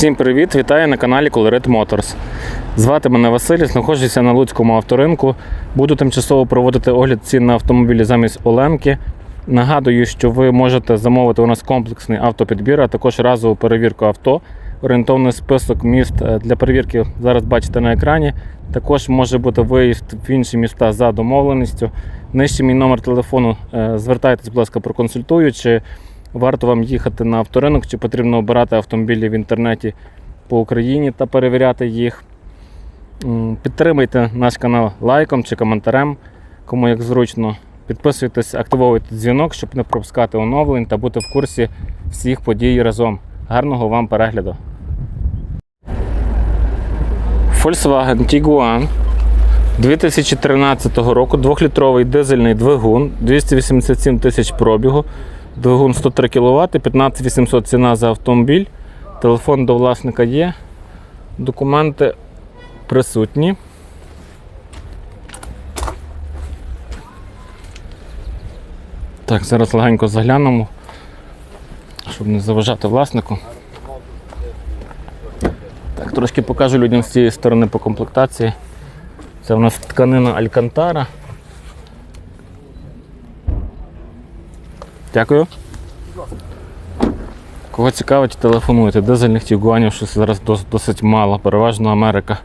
Всім привіт! Вітаю на каналі Colorit Motors. Звати мене Василь, знаходжуся на Луцькому авторинку. Буду тимчасово проводити огляд цін на автомобілі замість Оленки. Нагадую, що ви можете замовити у нас комплексний автопідбір, а також разову перевірку авто. Орієнтовний список міст е, для перевірки зараз бачите на екрані. Також може бути виїзд в інші міста за домовленістю. Нижче мій номер телефону. Е, Звертайтесь, будь ласка, проконсультую, чи варто вам їхати на авторинок, чи потрібно обирати автомобілі в інтернеті по Україні та перевіряти їх. Підтримайте наш канал лайком чи коментарем, кому як зручно. Підписуйтесь, активовуйте дзвінок, щоб не пропускати оновлень та бути в курсі всіх подій разом. Гарного вам перегляду! Volkswagen Tiguan 2013 року, 2-літровий дизельний двигун, 287 тисяч пробігу, двигун 103 кВт, 15800 ціна за автомобіль. Телефон до власника є. Документи присутні. Так, зараз легенько заглянемо, щоб не заважати власнику. Так, трошки покажу людям з цієї сторони по комплектації. Це у нас тканина Алькантара. Дякую. Кого цікавить, телефонуйте. Дизельних тігуанів щось зараз досить мало, переважно Америка.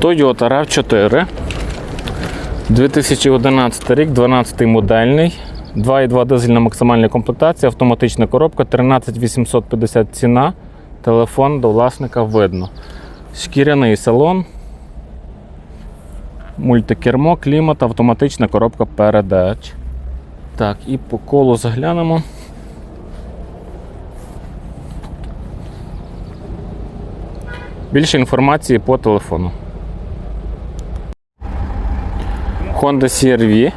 Toyota RAV4. 2011 рік, 12 модельний. 2,2 дизельна максимальна комплектація, автоматична коробка, 13850 ціна. Телефон до власника видно. Шкіряний салон. Мультикермо, клімат, автоматична коробка передач. Так, і по колу заглянемо. Більше інформації по телефону. Honda CR-V.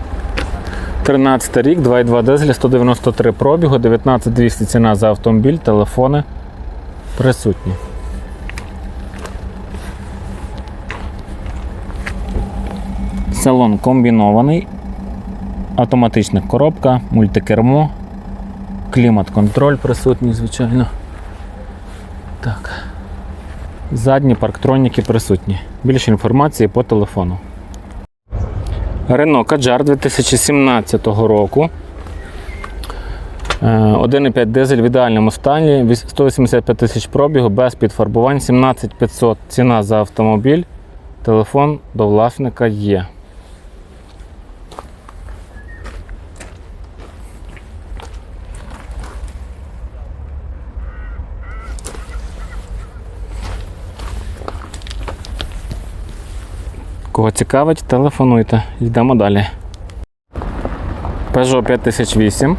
13 рік, 2,2 дизель, 193 пробігу, 19200 ціна за автомобіль, телефони присутні. Салон комбінований, автоматична коробка, мультикермо, клімат-контроль присутній, звичайно. Так. Задні парктроніки присутні. Більше інформації по телефону. Renault Kadjar 2017 року. Е, 1,5 дизель в ідеальному стані, 185 тисяч пробігу, без підфарбувань, 17500 ціна за автомобіль. Телефон до власника є. Кого цікавить, телефонуйте. Йдемо далі. Peugeot 5008.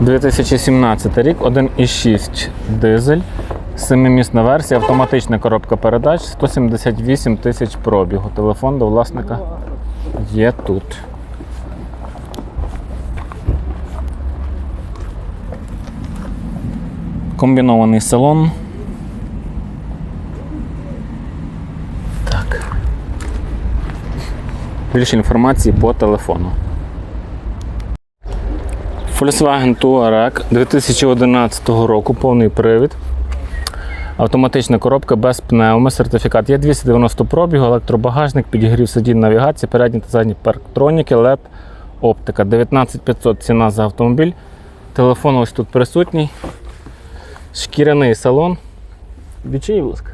2017 рік, 1,6 дизель, 7-місна версія, автоматична коробка передач, 178 тисяч пробігу. Телефон до власника є тут. Комбінований салон. Так. Більше інформації по телефону. Volkswagen Touareg 2011 року, повний привід. Автоматична коробка без пневми, сертифікат є 290 пробігу, електробагажник, підігрів сидінь навігації, передні та задні парктроніки, LED, оптика. 19500 ціна за автомобіль. Телефон ось тут присутній. Шкіряний салон. Відчині, будь ласка.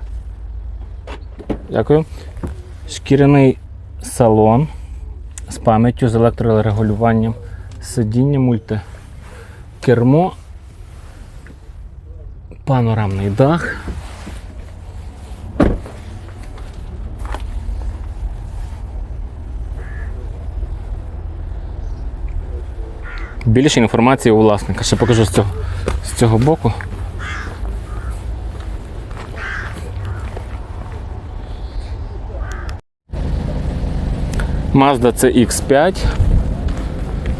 Дякую. Шкіряний салон з пам'яттю, з електрорегулюванням сидіння, мульти, кермо, панорамний дах. Більше інформації у власника. Ще покажу з цього, з цього боку. Mazda CX5.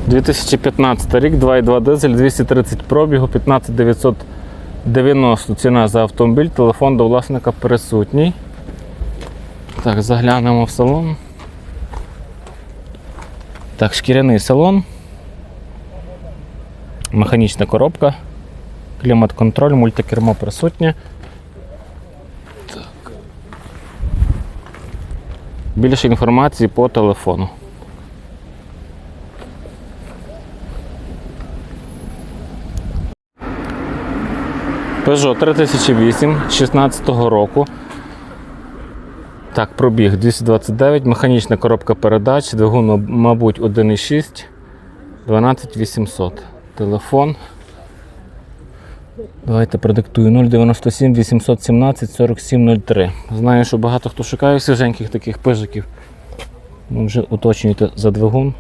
2015 рік, 2,2 дизель, 230 пробігу, 15990 ціна за автомобіль, телефон до власника присутній. Так, заглянемо в салон. Так, шкіряний салон. Механічна коробка, клімат-контроль, мультикермо присутнє. Більше інформації по телефону. Peugeot 3008 16 року. Так, пробіг 229, механічна коробка передач, двигун, мабуть, 1,6, 12800. Телефон. Давайте продиктую 097 817 4703. Знаю, що багато хто шукає свіженьких таких пижиків. Ну, Вже уточнюйте за двигун.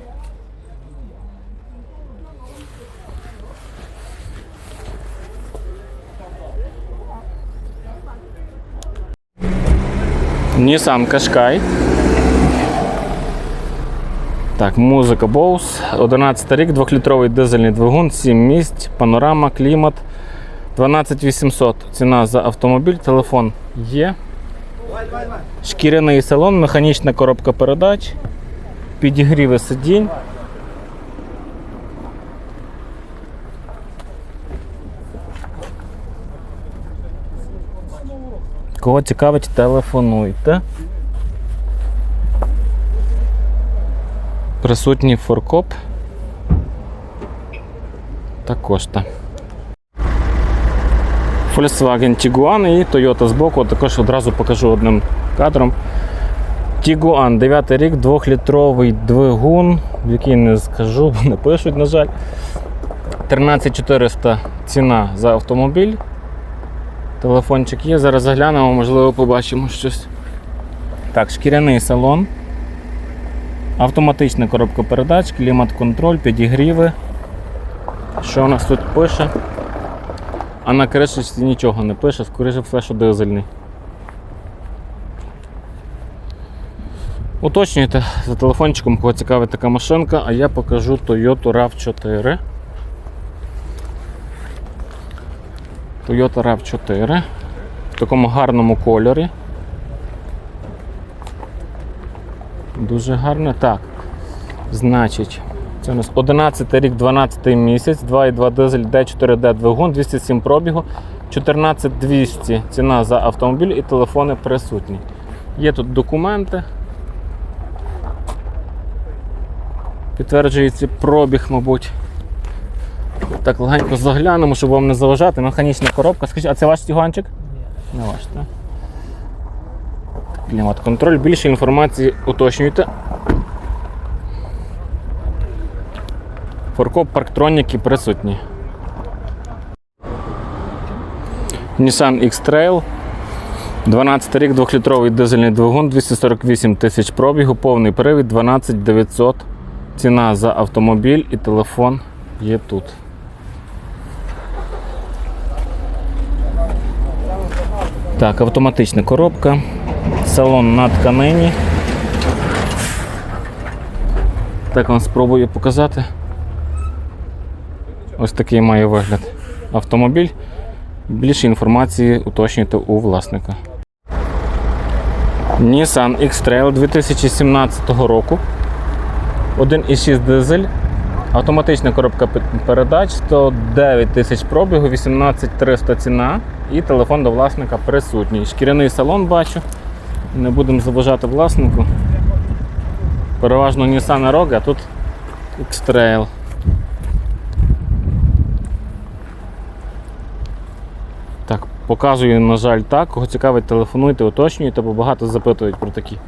Nissan Qashqai. Так, музика Bose. 11 рік, 2-літровий дизельний двигун, 7 місць, панорама, клімат. 12800 ціна за автомобіль, телефон є. Шкіряний салон, механічна коробка передач, підігріви сидінь. Кого цікавить, телефонуйте. Присутній форкоп. Та. Volkswagen Tiguan і Toyota збоку. Також одразу покажу одним кадром. Tiguan, 9 рік, 2-літровий двигун, який не скажу, бо не пишуть, на жаль. 13400 ціна за автомобіль. Телефончик є, зараз заглянемо, можливо, побачимо щось. Так, шкіряний салон. Автоматична коробка передач, клімат-контроль, підігріви. Що у нас тут пише? А на кришечці нічого не пише, скоріше все, що дизельний. Уточнюйте за телефончиком, кого цікавить така машинка, а я покажу Toyota RAV4. Toyota RAV4 в такому гарному кольорі. Дуже гарне. Так. Значить, це у нас 11 рік, 12 місяць, 2,2 дизель D4D двигун, 207 пробігу, 14200 ціна за автомобіль і телефони присутні. Є тут документи. Підтверджується пробіг, мабуть. Так, легенько заглянемо, щоб вам не заважати. Механічна коробка. Скажіть, а це ваш тігуанчик? Не ваш, так? Клімат-контроль. Більше інформації уточнюйте. Форкоп парктроніки присутні. Nissan X-Trail. 12 рік, 2-літровий дизельний двигун, 248 тисяч пробігу, повний привід, 12 900. Ціна за автомобіль і телефон є тут. Так, автоматична коробка. Салон на тканині. Так вам спробую показати. Ось такий має вигляд автомобіль. Більше інформації уточнюйте у власника. Nissan X-Trail 2017 року. 1,6 дизель. Автоматична коробка передач, 109 тисяч пробігу, 18300 ціна і телефон до власника присутній. Шкіряний салон бачу. Не будемо заважати власнику. Переважно Nissan Rogue, а тут X-Trail. Так, показую, на жаль, так. Кого цікавить, телефонуйте, уточнюйте, бо багато запитують про такі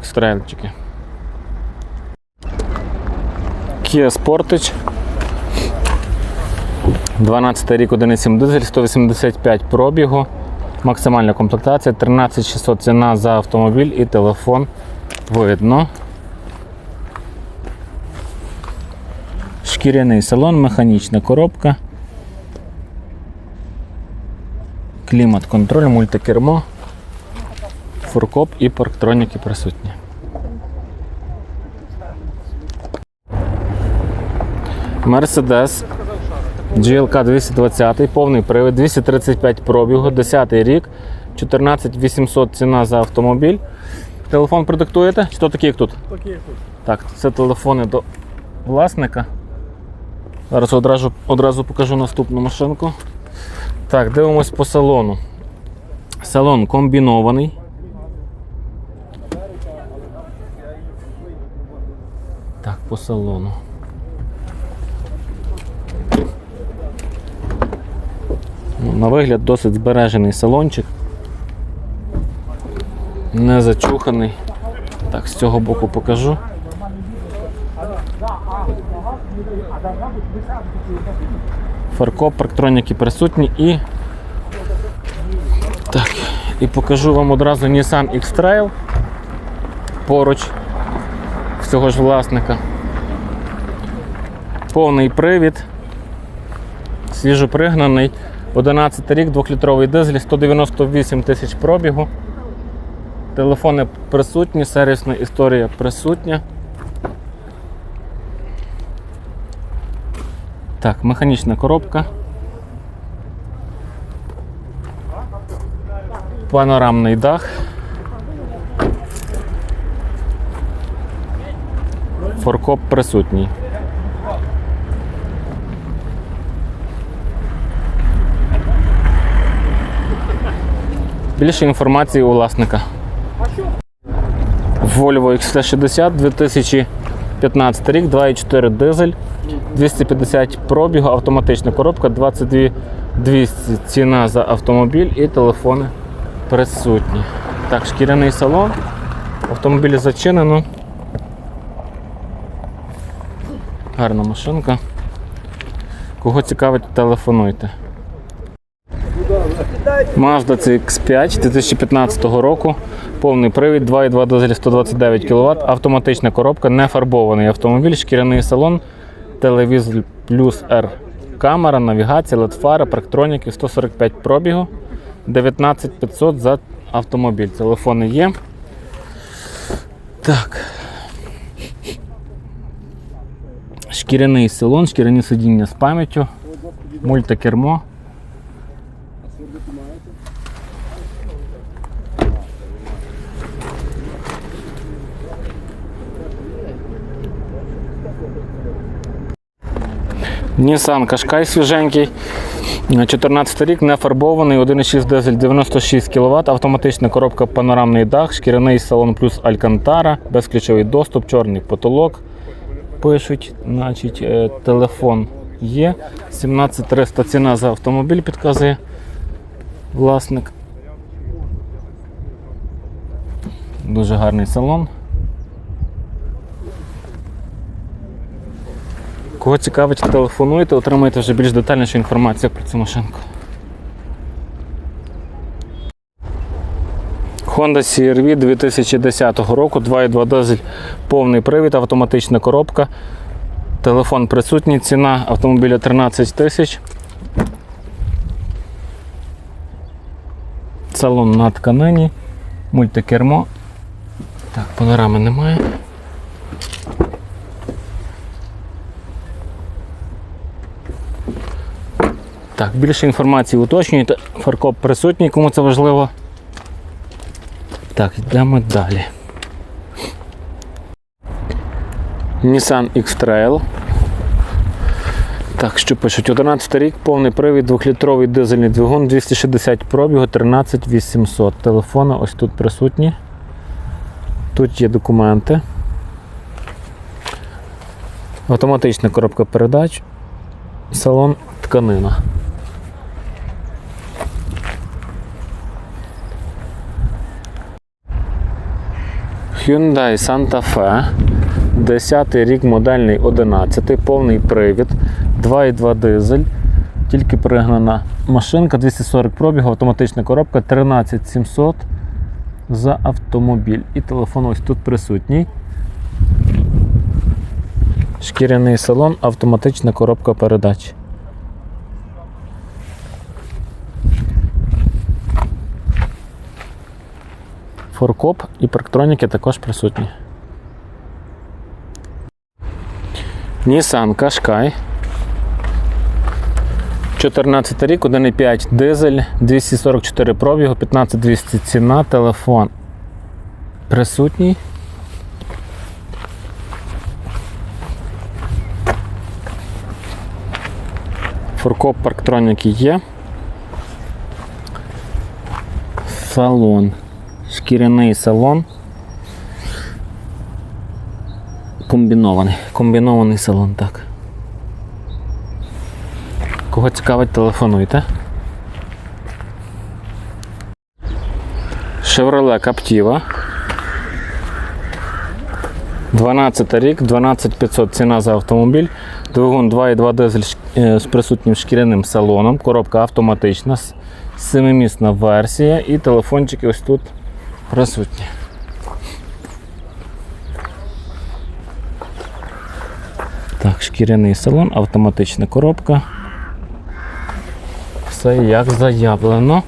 X-Trailчики. Kia Sportage. 12 рік 1,7 дизель, 185 пробігу. Максимальна комплектація, 13600 ціна за автомобіль і телефон видно. Шкіряний салон, механічна коробка. Клімат-контроль, мультикермо, фуркоп і парктроніки присутні. Mercedes GLK 220, повний привід, 235 пробігу, 10 рік, 14800 ціна за автомобіль. Телефон продиктуєте? Чи то такий, як тут? Такі як тут. Так, це телефони до власника. Зараз одразу, одразу покажу наступну машинку. Так, дивимось по салону. Салон комбінований. Так, по салону. Ну, На вигляд досить збережений салончик. Не зачуханий. Так, з цього боку покажу. Фаркоп, парктроніки присутні і. Так, і покажу вам одразу Nissan X-Trail поруч в цього ж власника. Повний привід, свіжопригнаний, 11 рік, 2-літровий дизель, 198 тисяч пробігу. Телефони присутні, сервісна історія присутня. Так, механічна коробка. Панорамний дах. Форкоп присутній. Більше інформації у власника. Volvo XC60 2015 рік, 2,4 дизель, 250 пробігу, автоматична коробка, 22 200 ціна за автомобіль і телефони присутні. Так, шкіряний салон. Автомобіль зачинено. Гарна машинка. Кого цікавить, телефонуйте. Mazda CX5 2015 року. Повний привід, 2,2 дизель 129 кВт, автоматична коробка, не фарбований автомобіль, шкіряний салон, телевізор плюс R камера, навігація, LED-фара, парктроніки, 145 пробігу, 19500 за автомобіль. Телефони є. Так. Шкіряний салон, шкіряні сидіння з пам'яттю, мультикермо. Nissan Qashqai свіженький. 14 рік, не фарбований, 1,6 дизель 96 кВт, автоматична коробка панорамний дах, шкіряний салон плюс Алькантара, безключовий доступ, чорний потолок. Пишуть, значить, е, телефон є. 17300 ціна за автомобіль підказує власник. Дуже гарний салон. Кого цікавить, телефонуйте, отримаєте вже більш детальнішу інформацію про цю машинку. Honda CR-V 2010 року, 2,2 дизель, повний привід, автоматична коробка. Телефон присутній, ціна автомобіля 13 тисяч. Салон на тканині, мультикермо. Так, панорами немає. Так, більше інформації уточнюйте. Фаркоп присутній, кому це важливо. Так, йдемо далі. Nissan X-Trail. Так, що пишуть? 11 рік, повний привід, 2-літровий дизельний двигун, 260 пробігу, 13800. Телефони ось тут присутні. Тут є документи. Автоматична коробка передач. Салон тканина. Hyundai Santa Fe. 10 рік модельний 11, повний привід, 2,2 дизель. Тільки пригнана машинка, 240 пробігу, автоматична коробка, 13700 за автомобіль. І телефон ось тут присутній. Шкіряний салон, автоматична коробка передач. Форкоп і парктроніки також присутні. Nissan Qashqai. 14 рік, 1,5 дизель, 244 пробігу, 15200 ціна, телефон присутній. Фуркоп парктроніки є. Салон. Шкіряний салон. Комбінований. Комбінований салон, так. Кого цікавить, телефонуйте. Chevrolet Captiva. 12 рік, 12500 ціна за автомобіль. Двигун 2,2 дизель е, з присутнім шкіряним салоном. Коробка автоматична, с- семимісна версія і телефончики ось тут присутні. Так, шкіряний салон, автоматична коробка. Все як заявлено.